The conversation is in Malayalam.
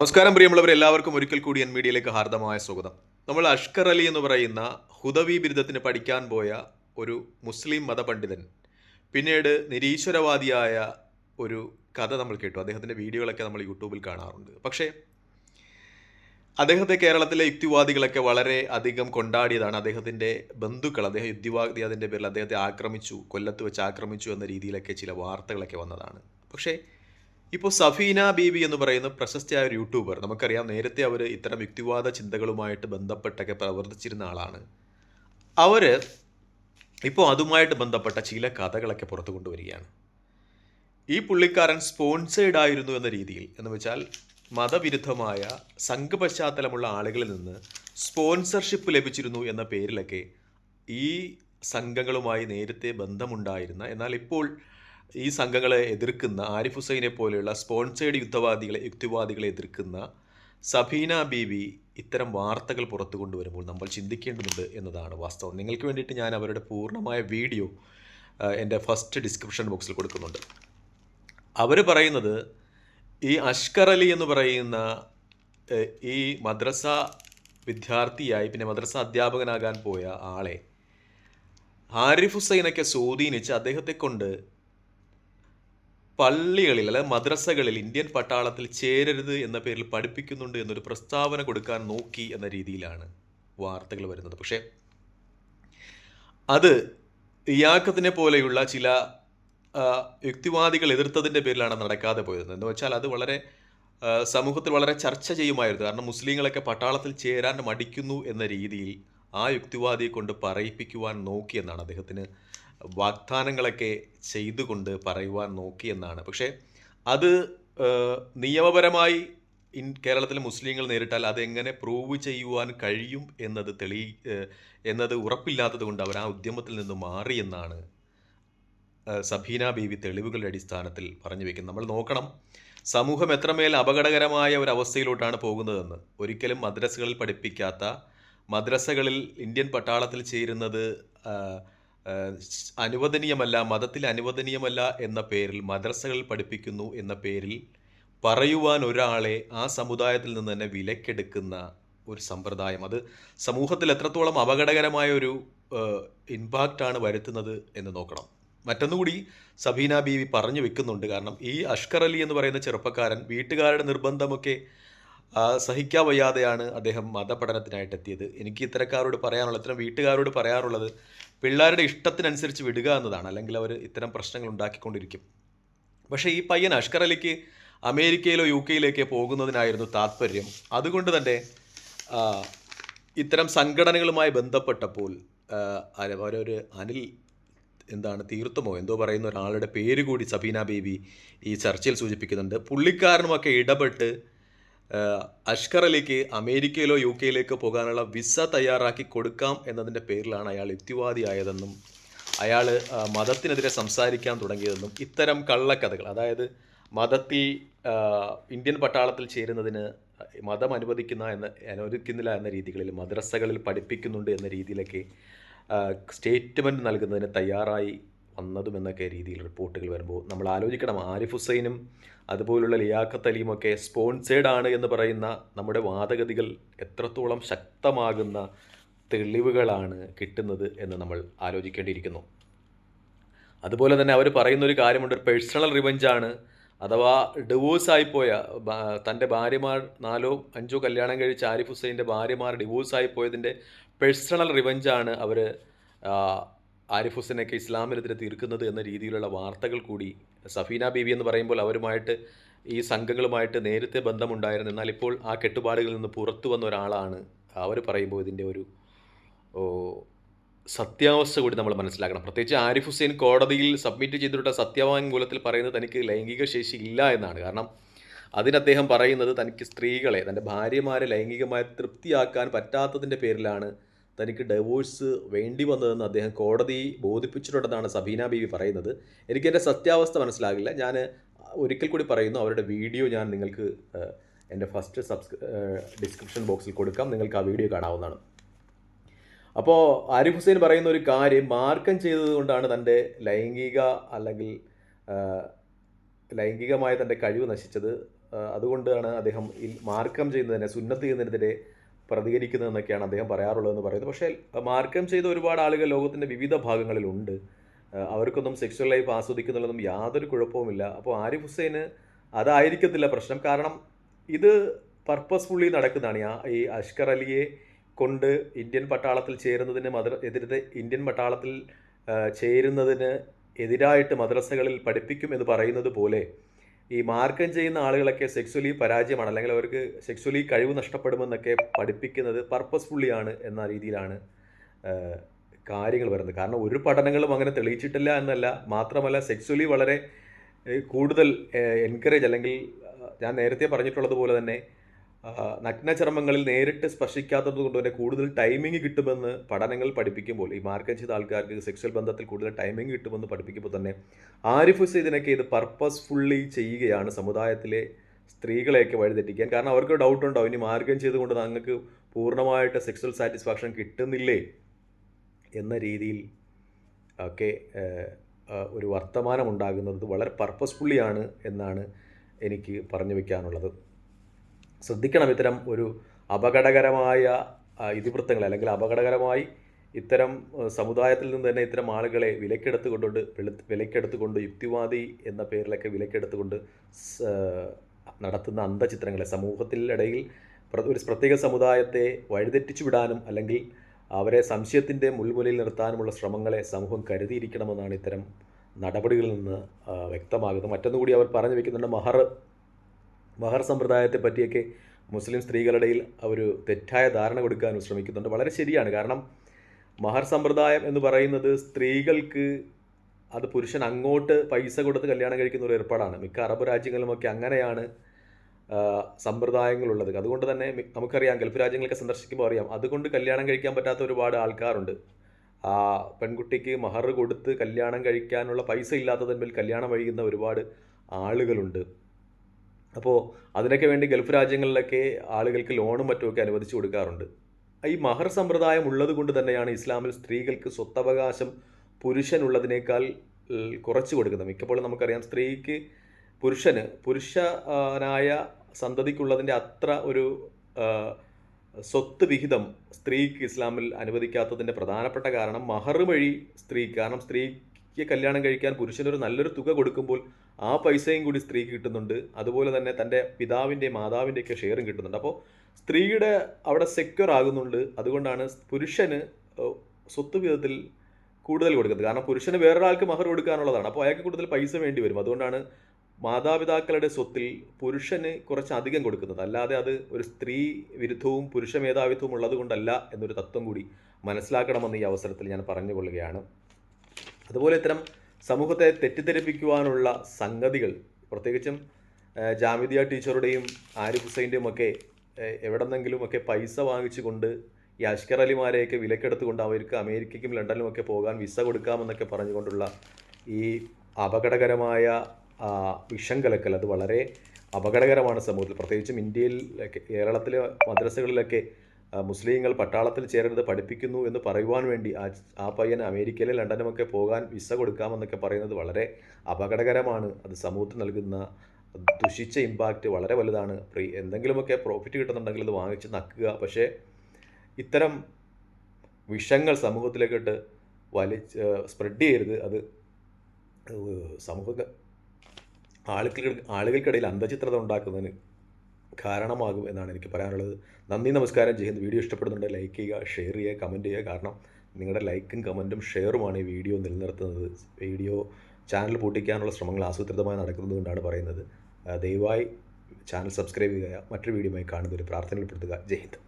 നമസ്കാരം പ്രിയമുള്ളവർ എല്ലാവർക്കും ഒരിക്കൽ കൂടി എൻ മീഡിയയിലേക്ക് ഹാർദമായ സ്വാഗതം. നമ്മൾ അഷ്കർ അലി എന്ന് പറയുന്ന ഹുദവി ബിരുദത്തിന് പഠിക്കാൻ പോയ ഒരു മുസ്ലിം മതപണ്ഡിതൻ പിന്നീട് നിരീശ്വരവാദിയായ ഒരു കഥ നമ്മൾ കേട്ടു. അദ്ദേഹത്തിന്റെ വീഡിയോകളൊക്കെ നമ്മൾ യൂട്യൂബിൽ കാണാറുണ്ട്. പക്ഷേ അദ്ദേഹത്തെ കേരളത്തിലെ യുക്തിവാദികളൊക്കെ വളരെ അധികം കൊണ്ടാടിയതാണ് അദ്ദേഹത്തിന്റെ ബന്ധുക്കൾ. അദ്ദേഹം യുക്തിവാദി അതിന്റെ പേരിൽ അദ്ദേഹത്തെ ആക്രമിച്ചു കൊല്ലത്ത് വെച്ച് ആക്രമിച്ചു എന്ന രീതിയിലൊക്കെ ചില വാർത്തകളൊക്കെ വന്നതാണ്. പക്ഷേ ഇപ്പോൾ സഫീന ബീബി എന്ന് പറയുന്ന പ്രശസ്തയായ ഒരു യൂട്യൂബർ. നമുക്കറിയാം നേരത്തെ അവർ ഇത്തരം യുക്തിവാദ ചിന്തകളുമായിട്ട് ബന്ധപ്പെട്ടൊക്കെ പ്രവർത്തിച്ചിരുന്ന ആളാണ്. അവർ ഇപ്പോൾ അതുമായിട്ട് ബന്ധപ്പെട്ട ചില കഥകളൊക്കെ പുറത്തു കൊണ്ടുവരികയാണ്. ഈ പുള്ളിക്കാരൻ സ്പോൺസേഡ് ആയിരുന്നു എന്ന രീതിയിൽ എന്ന് വെച്ചാൽ മതവിരുദ്ധമായ സംഘപശ്ചാത്തലമുള്ള ആളുകളിൽ നിന്ന് സ്പോൺസർഷിപ്പ് ലഭിച്ചിരുന്നു എന്ന പേരിലൊക്കെ ഈ സംഘങ്ങളുമായി നേരത്തെ ബന്ധമുണ്ടായിരുന്ന എന്നാൽ ഇപ്പോൾ ഈ സംഘങ്ങളെ എതിർക്കുന്ന ആരിഫ് ഹുസൈനെ പോലെയുള്ള സ്പോൺസേഡ് യുദ്ധവാദികളെ യുക്തിവാദികളെ എതിർക്കുന്ന സഫീന ബീവി ഇത്തരം വാർത്തകൾ പുറത്തു കൊണ്ടുവരുമ്പോൾ നമ്മൾ ചിന്തിക്കേണ്ടതുണ്ട് എന്നതാണ് വാസ്തവം. നിങ്ങൾക്ക് വേണ്ടിയിട്ട് ഞാൻ അവരുടെ പൂർണമായ വീഡിയോ എന്റെ ഫസ്റ്റ് ഡിസ്ക്രിപ്ഷൻ ബോക്സിൽ കൊടുക്കുന്നുണ്ട്. അവർ പറയുന്നത് ഈ അഷ്കർ അലി എന്ന് പറയുന്ന ഈ മദ്രസ വിദ്യാർത്ഥിയായി പിന്നെ മദ്രസ അധ്യാപകനാകാൻ പോയ ആളെ ആരിഫ് ഹുസൈനൊക്കെ സ്വാധീനിച്ച് അദ്ദേഹത്തെ കൊണ്ട് പള്ളികളിൽ അല്ലെ മദ്രസകളിൽ ഇന്ത്യൻ പട്ടാളത്തിൽ ചേരരുത് എന്ന പേരിൽ പഠിപ്പിക്കുന്നുണ്ട് എന്നൊരു പ്രസ്താവന കൊടുക്കാൻ നോക്കി എന്ന രീതിയിലാണ് വാർത്തകൾ വരുന്നത്. പക്ഷേ അത് ഇയാക്കത്തിനെ പോലെയുള്ള ചില യുക്തിവാദികൾ എതിർത്തതിന്റെ പേരിലാണ് നടക്കാതെ പോയത്. എന്ന് വെച്ചാൽ അത് വളരെ സമൂഹത്തിൽ വളരെ ചർച്ച ചെയ്യുമായിരുന്നു. കാരണം മുസ്ലിങ്ങളൊക്കെ പട്ടാളത്തിൽ ചേരാൻ മടിക്കുന്നു എന്ന രീതിയിൽ ആ യുക്തിവാദിയെ കൊണ്ട് പറയിപ്പിക്കുവാൻ നോക്കിയെന്നാണ് അദ്ദേഹത്തിന് വാഗ്ദാനങ്ങളൊക്കെ ചെയ്തുകൊണ്ട് പറയുവാൻ നോക്കിയെന്നാണ് പക്ഷേ അത് നിയമപരമായി ഇൻ കേരളത്തിലെ മുസ്ലിങ്ങൾ നേരിട്ടാൽ അതെങ്ങനെ പ്രൂവ് ചെയ്യുവാൻ കഴിയും എന്നത് തെളി എന്നത് ഉറപ്പില്ലാത്തത് കൊണ്ട് അവർ ആ ഉദ്യമത്തിൽ നിന്ന് മാറി എന്നാണ് സബീന ബീവി തെളിവുകളുടെ അടിസ്ഥാനത്തിൽ പറഞ്ഞു വെക്കുന്നത്. നമ്മൾ നോക്കണം സമൂഹം എത്രമേൽ അപകടകരമായ ഒരു അവസ്ഥയിലോട്ടാണ് പോകുന്നതെന്ന്. ഒരിക്കലും മദ്രസകളിൽ പഠിപ്പിക്കാത്ത മദ്രസകളിൽ ഇന്ത്യൻ പട്ടാളത്തിൽ ചേരുന്നത് അനുവദനീയമല്ല മതത്തിൽ അനുവദനീയമല്ല എന്ന പേരിൽ മദ്രസകളിൽ പഠിപ്പിക്കുന്നു എന്ന പേരിൽ പറയുവാൻ ഒരാളെ ആ സമുദായത്തിൽ നിന്ന് തന്നെ വിലക്കെടുക്കുന്ന ഒരു സമ്പ്രദായം. അത് സമൂഹത്തിൽ എത്രത്തോളം അപകടകരമായ ഒരു ഇമ്പാക്റ്റാണ് വരുത്തുന്നത് എന്ന് നോക്കണം. മറ്റൊന്നുകൂടി സബീന ബീവി പറഞ്ഞു വെക്കുന്നുണ്ട്. കാരണം ഈ അഷ്കർ അലി എന്ന് പറയുന്ന ചെറുപ്പക്കാരൻ വീട്ടുകാരുടെ നിർബന്ധമൊക്കെ സഹിക്കാൻ വയ്യാതെയാണ് അദ്ദേഹം മതപഠനത്തിനായിട്ട് എത്തിയത് എനിക്ക് ഇത്തരക്കാരോട് പറയാനുള്ളത് ഇത്തരം വീട്ടുകാരോട് പറയാറുള്ളത് പിള്ളേരുടെ ഇഷ്ടത്തിനനുസരിച്ച് വിടുക എന്നതാണ്. അല്ലെങ്കിൽ അവർ ഇത്തരം പ്രശ്നങ്ങൾ ഉണ്ടാക്കിക്കൊണ്ടിരിക്കും. പക്ഷേ ഈ പയ്യൻ അഷ്കർ അലിക്ക് അമേരിക്കയിലോ യു കെയിലേക്കോ പോകുന്നതിനായിരുന്നു താല്പര്യം അതുകൊണ്ട് തന്നെ ഇത്തരം സംഘടനകളുമായി ബന്ധപ്പെട്ടപ്പോൾ അവരൊരു അനിൽ എന്താണ് തീർത്തുമോ എന്തോ പറയുന്ന ഒരാളുടെ പേര് കൂടി സബീന ബേബി ഈ ചർച്ചയിൽ സൂചിപ്പിക്കുന്നുണ്ട്. പുള്ളിക്കാരനുമൊക്കെ ഇടപെട്ട് അഷ്കർ അലിക്ക് അമേരിക്കയിലോ യു കെയിലേക്കോ പോകാനുള്ള വിസ തയ്യാറാക്കി കൊടുക്കാം എന്നതിന്റെ പേരിലാണ് അയാൾ യുക്തിവാദിയായതെന്നും അയാൾ മതത്തിനെതിരെ സംസാരിക്കാൻ തുടങ്ങിയതെന്നും ഇത്തരം കള്ളക്കഥകൾ അതായത് മതത്തിൽ ഇന്ത്യൻ പട്ടാളത്തിൽ ചേരുന്നതിന് മതം അനുവദിക്കുന്ന എന്ന അനുവദിക്കുന്നില്ല എന്ന രീതികളിൽ മദ്രസകളിൽ പഠിപ്പിക്കുന്നുണ്ട് എന്ന രീതിയിലൊക്കെ സ്റ്റേറ്റ്മെന്റ് നൽകുന്നതിന് തയ്യാറായി വന്നതും എന്നൊക്കെ രീതിയിൽ റിപ്പോർട്ടുകൾ വരുമ്പോൾ നമ്മൾ ആലോചിക്കണം. ആരിഫ് ഹുസൈനും അതുപോലുള്ള ലിയാഖത്ത് അലിയും ഒക്കെ സ്പോൺസേഡ് ആണ് എന്ന് പറയുന്ന നമ്മുടെ വാദഗതികൾ എത്രത്തോളം ശക്തമാകുന്ന തെളിവുകളാണ് കിട്ടുന്നത് എന്ന് നമ്മൾ ആലോചിക്കേണ്ടിയിരിക്കുന്നു. അതുപോലെ തന്നെ അവർ പറയുന്ന ഒരു കാര്യമുണ്ട് ഒരു പേഴ്സണൽ റിവഞ്ചാണ് അഥവാ ഡിവോഴ്സ് ആയിപ്പോയ തന്റെ ഭാര്യമാർ നാലോ അഞ്ചോ കല്യാണം കഴിച്ച ആരിഫ് ഹുസൈന്റെ ഭാര്യമാർ ഡിവോഴ്സായി പോയതിന്റെ പേഴ്സണൽ റിവഞ്ചാണ് അവർ ആരിഫ് ഹുസൈനൊക്കെ ഇസ്ലാമിനെതിരെ തീർക്കുന്നത് എന്ന രീതിയിലുള്ള വാർത്തകൾ കൂടി സഫീന ബീവി എന്ന് പറയുമ്പോൾ അവരുമായിട്ട് ഈ സംഘങ്ങളുമായിട്ട് നേരത്തെ ബന്ധമുണ്ടായിരുന്നു. എന്നാൽ ഇപ്പോൾ ആ കെട്ടുപാടുകളിൽ നിന്ന് പുറത്തു വന്ന ഒരാളാണ് അവർ പറയുമ്പോൾ ഇതിന്റെ ഒരു സത്യാവസ്ഥ കൂടി നമ്മൾ മനസ്സിലാക്കണം. പ്രത്യേകിച്ച് ആരിഫ് ഹുസൈൻ കോടതിയിൽ സബ്മിറ്റ് ചെയ്തിട്ടുള്ള സത്യവാങ്മൂലത്തിൽ പറയുന്നത് തനിക്ക് ലൈംഗിക ശേഷി ഇല്ല എന്നാണ്. കാരണം അതിന് അദ്ദേഹം പറയുന്നത് തനിക്ക് സ്ത്രീകളെ തന്റെ ഭാര്യമാരെ ലൈംഗികമായി തൃപ്തിയാക്കാൻ പറ്റാത്തതിന്റെ പേരിലാണ് തനിക്ക് ഡൈവോഴ്സ് വേണ്ടി വന്നതെന്ന് അദ്ദേഹം കോടതി ബോധിപ്പിച്ചിട്ടുണ്ടെന്നാണ് സബീന ബീവി പറയുന്നത്. എനിക്കെന്റെ സത്യാവസ്ഥ മനസ്സിലാകില്ല. ഞാൻ ഒരിക്കൽ കൂടി പറയുന്നു അവരുടെ വീഡിയോ ഞാൻ നിങ്ങൾക്ക് എന്റെ ഫസ്റ്റ് സബ്സ് ഡിസ്ക്രിപ്ഷൻ ബോക്സിൽ കൊടുക്കാം. നിങ്ങൾക്ക് ആ വീഡിയോ കാണാവുന്നതാണ്. അപ്പോൾ ആരിഫ് ഹുസൈൻ പറയുന്ന ഒരു കാര്യം മാർക്കം ചെയ്തതുകൊണ്ടാണ് തന്റെ ലൈംഗിക അല്ലെങ്കിൽ ലൈംഗികമായ തന്റെ കഴിവ് നശിച്ചത്. അതുകൊണ്ടാണ് അദ്ദേഹം മാർക്കം ചെയ്യുന്നതിനെ സുന്നത്ത് ചെയ്യുന്നതിനെതിരെ പ്രതികരിക്കുന്നതെന്നൊക്കെയാണ് അദ്ദേഹം പറയാറുള്ളതെന്ന് പറയുന്നത്. പക്ഷേ മാർക്കം ചെയ്ത ഒരുപാട് ആളുകൾ ലോകത്തിന്റെ വിവിധ ഭാഗങ്ങളിലുണ്ട്. അവർക്കൊന്നും സെക്സ്വൽ ലൈഫ് ആസ്വദിക്കുന്നുള്ളതും യാതൊരു കുഴപ്പവുമില്ല. അപ്പോൾ ആരിഫ് ഹുസൈന് അതായിരിക്കത്തില്ല പ്രശ്നം. കാരണം ഇത് പർപ്പസ്ഫുള്ളി നടക്കുന്നതാണ്. ഈ അഷ്കർ അലിയെ കൊണ്ട് ഇന്ത്യൻ പട്ടാളത്തിൽ ചേരുന്നതിന് മദ്ര എതിരെ ഇന്ത്യൻ പട്ടാളത്തിൽ ചേരുന്നതിന് എതിരായിട്ട് മദ്രസകളിൽ പഠിപ്പിക്കും എന്ന് പറയുന്നത് പോലെ ഈ മാർക്കം ചെയ്യുന്ന ആളുകളൊക്കെ സെക്സ്വലി പരാജയമാണ്. അല്ലെങ്കിൽ അവർക്ക് സെക്സ്വലി കഴിവ് നഷ്ടപ്പെടുമെന്നൊക്കെ പഠിപ്പിക്കുന്നത് പർപ്പസ്ഫുള്ളിയാണ് എന്ന രീതിയിലാണ് കാര്യങ്ങൾ വരുന്നത്. കാരണം ഒരു പഠനങ്ങളും അങ്ങനെ തെളിയിച്ചിട്ടില്ല എന്നല്ല. മാത്രമല്ല സെക്സ്വലി വളരെ കൂടുതൽ എൻകറേജ് അല്ലെങ്കിൽ ഞാൻ നേരത്തെ പറഞ്ഞിട്ടുള്ളതുപോലെ തന്നെ നഗ്നചർമ്മങ്ങളിൽ നേരിട്ട് സ്പർശിക്കാത്തത് കൊണ്ട് തന്നെ കൂടുതൽ ടൈമിംഗ് കിട്ടുമെന്ന് പഠനങ്ങൾ പഠിപ്പിക്കുമ്പോൾ ഈ മാർക്കം ചെയ്ത ആൾക്കാർക്ക് സെക്സ്വൽ ബന്ധത്തിൽ കൂടുതൽ ടൈമിംഗ് കിട്ടുമെന്ന് പഠിപ്പിക്കുമ്പോൾ തന്നെ ആരിഫ് ഹുസൈൻ ഇതിനൊക്കെ ഇത് പർപ്പസ്ഫുള്ളി ചെയ്യുകയാണ് സമുദായത്തിലെ സ്ത്രീകളെയൊക്കെ വഴിതെറ്റിക്കാൻ. കാരണം അവർക്ക് ഡൗട്ട് ഉണ്ടാവും ഇനി മാർഗം ചെയ്തുകൊണ്ട് ഞങ്ങൾക്ക് പൂർണമായിട്ട് സെക്സ്വൽ സാറ്റിസ്ഫാക്ഷൻ കിട്ടുന്നില്ലേ എന്ന രീതിയിൽ ഒക്കെ ഒരു വർത്തമാനം ഉണ്ടാകുന്നത് വളരെ പർപ്പസ്ഫുള്ളിയാണ് എന്നാണ് എനിക്ക് പറഞ്ഞു വയ്ക്കാനുള്ളത് ശ്രദ്ധിക്കണം ഇത്തരം ഒരു അപകടകരമായ ഇതിവൃത്തങ്ങൾ അല്ലെങ്കിൽ അപകടകരമായി ഇത്തരം സമുദായത്തിൽ നിന്ന് തന്നെ ഇത്തരം ആളുകളെ വിലക്കെടുത്തുകൊണ്ട് വെളു- വിലക്കെടുത്തുകൊണ്ട് യുക്തിവാദി എന്ന പേരിലൊക്കെ വിലക്കെടുത്തുകൊണ്ട് നടത്തുന്ന അന്തചിത്രങ്ങളെ സമൂഹത്തിൽ ഇടയിൽ ഒരു പ്രത്യേക സമുദായത്തെ വഴിതെറ്റിച്ചു വിടാനും അല്ലെങ്കിൽ അവരെ സംശയത്തിന്റെ മുൾമുലയിൽ നിർത്താനുമുള്ള ശ്രമങ്ങളെ സമൂഹം കരുതിയിരിക്കണമെന്നാണ് ഇത്തരം നടപടികളിൽ നിന്ന് വ്യക്തമാകുന്നത്. മറ്റൊന്നുകൂടി അവർ പറഞ്ഞു വയ്ക്കുന്നുണ്ട് മഹർ മഹർ സമ്പ്രദായത്തെ പറ്റിയൊക്കെ മുസ്ലിം സ്ത്രീകളുടെ ഒരു തെറ്റായ ധാരണ കൊടുക്കാനും ശ്രമിക്കുന്നുണ്ട്. വളരെ ശരിയാണ്. കാരണം മഹർ സമ്പ്രദായം എന്ന് പറയുന്നത് സ്ത്രീകൾക്ക് അത് പുരുഷൻ അങ്ങോട്ട് പൈസ കൊടുത്ത് കല്യാണം കഴിക്കുന്ന ഒരു ഏർപ്പാടാണ്. മിക്ക അറബ് രാജ്യങ്ങളിലുമൊക്കെ അങ്ങനെയാണ് സമ്പ്രദായങ്ങളുള്ളത്. അതുകൊണ്ട് തന്നെ നമുക്കറിയാം ഗൾഫ് രാജ്യങ്ങളൊക്കെ സന്ദർശിക്കുമ്പോൾ അറിയാം. അതുകൊണ്ട് കല്യാണം കഴിക്കാൻ പറ്റാത്ത ഒരുപാട് ആൾക്കാരുണ്ട്. ആ പെൺകുട്ടിക്ക് മഹർ കൊടുത്ത് കല്യാണം കഴിക്കാനുള്ള പൈസ ഇല്ലാത്തതിന്മേൽ കല്യാണം കഴിയുന്ന ഒരുപാട് ആളുകളുണ്ട്. അപ്പോൾ അതിനൊക്കെ വേണ്ടി ഗൾഫ് രാജ്യങ്ങളിലൊക്കെ ആളുകൾക്ക് ലോണും മറ്റുമൊക്കെ അനുവദിച്ചു കൊടുക്കാറുണ്ട്. ഈ മഹർ സമ്പ്രദായം ഉള്ളത് കൊണ്ട് തന്നെയാണ് ഇസ്ലാമിൽ സ്ത്രീകൾക്ക് സ്വത്തവകാശം പുരുഷനുള്ളതിനേക്കാൾ കുറച്ച് കൊടുക്കുന്നത്. മിക്കപ്പോഴും നമുക്കറിയാം സ്ത്രീക്ക് പുരുഷന് പുരുഷനായ സന്തതിക്കുള്ളതിന്റെ അത്ര ഒരു സ്വത്ത് വിഹിതം സ്ത്രീക്ക് ഇസ്ലാമിൽ അനുവദിക്കാത്തതിന്റെ പ്രധാനപ്പെട്ട കാരണം മഹർ വഴി സ്ത്രീക്ക് കാരണം സ്ത്രീക്ക് കല്യാണം കഴിക്കാൻ പുരുഷനൊരു നല്ലൊരു തുക കൊടുക്കുമ്പോൾ ആ പൈസയും കൂടി സ്ത്രീക്ക് കിട്ടുന്നുണ്ട്. അതുപോലെ തന്നെ തന്റെ പിതാവിന്റെ മാതാവിന്റെയൊക്കെ ഷെയറും കിട്ടുന്നുണ്ട്. അപ്പോൾ സ്ത്രീയുടെ അവിടെ സെക്യൂർ ആകുന്നുണ്ട്. അതുകൊണ്ടാണ് പുരുഷന് സ്വത്ത് വിധത്തിൽ കൂടുതൽ കൊടുക്കുന്നത്. കാരണം പുരുഷന് വേറൊരാൾക്ക് മഹർ കൊടുക്കാനുള്ളതാണ്. അപ്പോൾ അയാൾക്ക് കൂടുതൽ പൈസ വേണ്ടി വരും. അതുകൊണ്ടാണ് മാതാപിതാക്കളുടെ സ്വത്തിൽ പുരുഷന് കുറച്ച് അധികം കൊടുക്കുന്നത്. അല്ലാതെ അത് ഒരു സ്ത്രീ വിരുദ്ധവും പുരുഷ മേധാവിത്വവും ഉള്ളത് കൊണ്ടല്ല എന്നൊരു തത്വം കൂടി മനസ്സിലാക്കണമെന്ന് ഈ അവസരത്തിൽ ഞാൻ പറഞ്ഞുകൊള്ളുകയാണ്. അതുപോലെ ഇത്തരം സമൂഹത്തെ തെറ്റിദ്ധരിപ്പിക്കുവാനുള്ള സംഗതികൾ പ്രത്യേകിച്ചും ജാമിദിയ ടീച്ചറുടെയും ആരിഫ് ഹുസൈന്റെയും ഒക്കെ എവിടെന്നെങ്കിലും ഒക്കെ പൈസ വാങ്ങിച്ചുകൊണ്ട് ഈ അഷ്കർ അലിമാരെയൊക്കെ വിലക്കെടുത്തുകൊണ്ട് അവർക്ക് അമേരിക്കയ്ക്കും ലണ്ടനിലും ഒക്കെ പോകാൻ വിസ കൊടുക്കാമെന്നൊക്കെ പറഞ്ഞുകൊണ്ടുള്ള ഈ അപകടകരമായ വിഷം കലക്കൽ അത് വളരെ അപകടകരമാണ് സമൂഹത്തിൽ. പ്രത്യേകിച്ചും ഇന്ത്യയിൽ കേരളത്തിലെ മദ്രസകളിലൊക്കെ മുസ്ലിങ്ങൾ പട്ടാളത്തിൽ ചേരുന്നത് പഠിപ്പിക്കുന്നു എന്ന് പറയുവാൻ വേണ്ടി ആ ആ പയ്യൻ അമേരിക്കയിലെ ലണ്ടനുമൊക്കെ പോകാൻ വിസ കൊടുക്കാമെന്നൊക്കെ പറയുന്നത് വളരെ അപകടകരമാണ്. അത് സമൂഹത്തിന് നൽകുന്ന ദുഷിച്ച ഇമ്പാക്റ്റ് വളരെ വലുതാണ്. പ്രീ എന്തെങ്കിലുമൊക്കെ പ്രോഫിറ്റ് കിട്ടുന്നുണ്ടെങ്കിൽ അത് വാങ്ങിച്ച് നക്കുക. പക്ഷേ ഇത്തരം വിഷങ്ങൾ സമൂഹത്തിലേക്കിട്ട് വലിച്ച് സ്പ്രെഡ് ചെയ്യരുത്. അത് സമൂഹ ആളുകൾ ആളുകൾക്കിടയിൽ അന്തചിത്രത ഉണ്ടാക്കുന്നതിന് കാരണമാകും എന്നാണ് എനിക്ക് പറയാനുള്ളത്. നന്ദി നമസ്കാരം. ജയ്ഹിന്ദ് വീഡിയോ ഇഷ്ടപ്പെടുന്നുണ്ട് ലൈക്ക് ചെയ്യുക ഷെയർ ചെയ്യുക കമന്റ് ചെയ്യുക. കാരണം നിങ്ങളുടെ ലൈക്കും കമന്റും ഷെയറുമാണ് ഈ വീഡിയോ നിലനിർത്തുന്നത്. വീഡിയോ ചാനൽ പൂട്ടിക്കാനുള്ള ശ്രമങ്ങൾ ആസൂത്രിതമായി നടക്കുന്നത് കൊണ്ടാണ് പറയുന്നത്. ദയവായി ചാനൽ സബ്സ്ക്രൈബ് ചെയ്യുക. മറ്റൊരു വീഡിയോയുമായി കാണുന്നൊരു പ്രാർത്ഥനയിൽപ്പെടുത്തുക. ജയ് ഹിന്ദ്.